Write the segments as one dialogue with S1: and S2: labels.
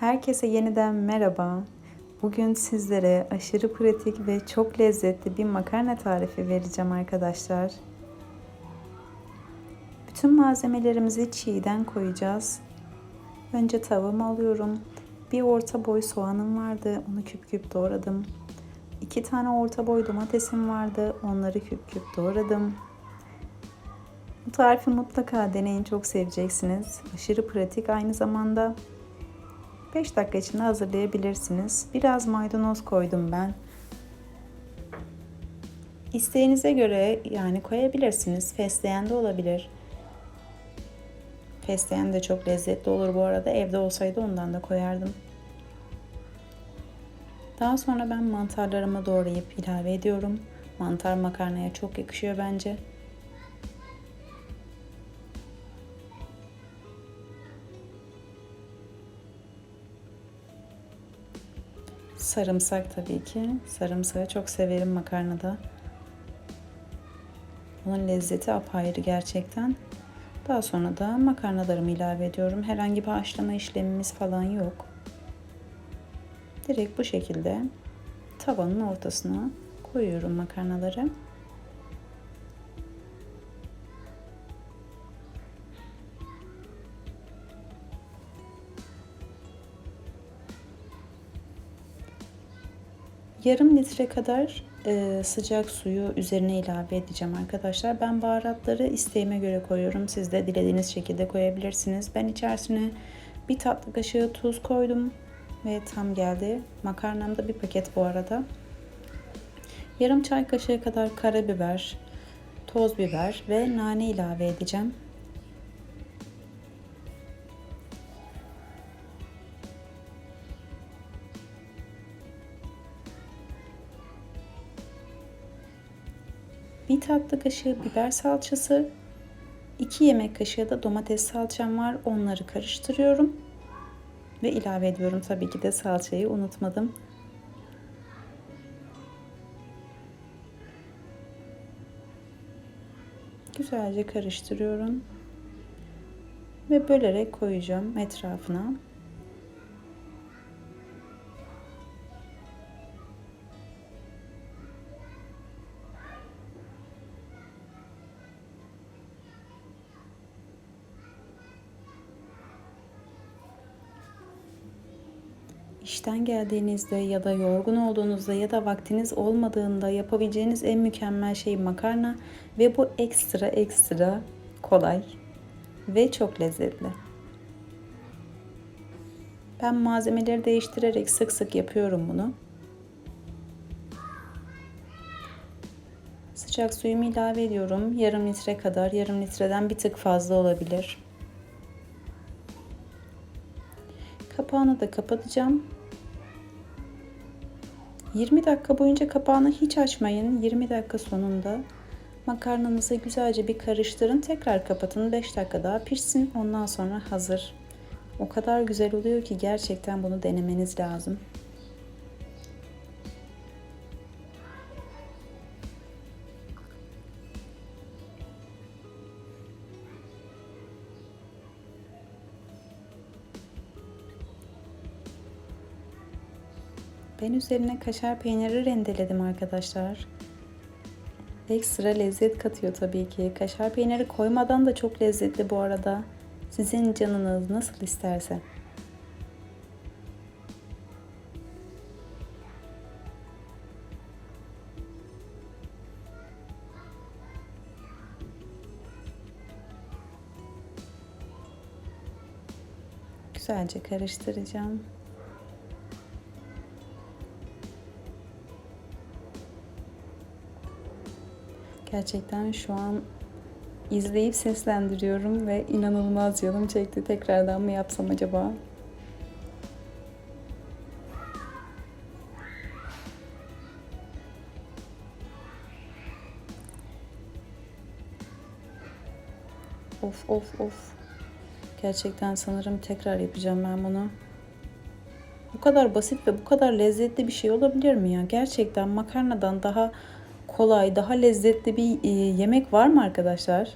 S1: Herkese yeniden merhaba. Bugün sizlere aşırı pratik ve çok lezzetli bir makarna tarifi vereceğim arkadaşlar. Bütün malzemelerimizi çiğden koyacağız. Önce tavamı alıyorum. Bir orta boy soğanım vardı. Onu küp küp doğradım. İki tane orta boy domatesim vardı. Onları küp küp doğradım. Bu tarifi mutlaka deneyin çok seveceksiniz. Aşırı pratik aynı zamanda 5 dakika içinde hazırlayabilirsiniz. Biraz maydanoz koydum ben. İsteğinize göre yani koyabilirsiniz. Fesleğen de olabilir. Fesleğen de çok lezzetli olur bu arada. Evde olsaydı ondan da koyardım. Daha sonra ben mantarlarımı doğrayıp ilave ediyorum. Mantar makarnaya çok yakışıyor bence. Sarımsak tabii ki. Sarımsağı çok severim makarnada. Bunun lezzeti apayrı gerçekten. Daha sonra da makarnalarımı ilave ediyorum. Herhangi bir haşlama işlemimiz falan yok. Direkt bu şekilde tavanın ortasına koyuyorum makarnaları. Yarım litre kadar e, sıcak suyu üzerine ilave edeceğim arkadaşlar. Ben baharatları isteğime göre koyuyorum. Siz de dilediğiniz şekilde koyabilirsiniz. Ben içerisine bir tatlı kaşığı tuz koydum ve tam geldi. Makarnam da bir paket bu arada. Yarım çay kaşığı kadar karabiber, toz biber ve nane ilave edeceğim. Bir tatlı kaşığı biber salçası, 2 yemek kaşığı da domates salçam var. Onları karıştırıyorum ve ilave ediyorum. Tabii ki de salçayı unutmadım. Güzelce karıştırıyorum ve bölerek koyacağım etrafına. İşten geldiğinizde ya da yorgun olduğunuzda ya da vaktiniz olmadığında yapabileceğiniz en mükemmel şey makarna ve bu ekstra ekstra kolay ve çok lezzetli. Ben malzemeleri değiştirerek sık sık yapıyorum bunu. Sıcak suyumu ilave ediyorum. Yarım litre kadar, yarım litreden bir tık fazla olabilir. Kapağını da kapatacağım. 20 dakika boyunca kapağını hiç açmayın. 20 dakika sonunda makarnanızı güzelce bir karıştırın. Tekrar kapatın. 5 dakika daha pişsin. Ondan sonra hazır. O kadar güzel oluyor ki gerçekten bunu denemeniz lazım. Ben üzerine kaşar peyniri rendeledim arkadaşlar. Ekstra lezzet katıyor tabii ki. Kaşar peyniri koymadan da çok lezzetli bu arada. Sizin canınız nasıl isterse. Güzelce karıştıracağım. Gerçekten şu an izleyip seslendiriyorum ve inanılmaz canım çekti. Tekrardan mı yapsam acaba? Of of of. Gerçekten sanırım tekrar yapacağım ben bunu. Bu kadar basit ve bu kadar lezzetli bir şey olabilir mi ya? Gerçekten makarnadan daha kolay, daha lezzetli bir e, yemek var mı arkadaşlar?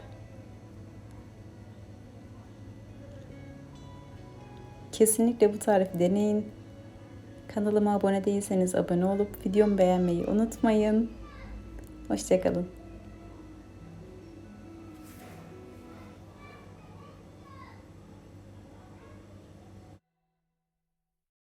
S1: Kesinlikle bu tarifi deneyin. Kanalıma abone değilseniz abone olup videomu beğenmeyi unutmayın. Hoşçakalın.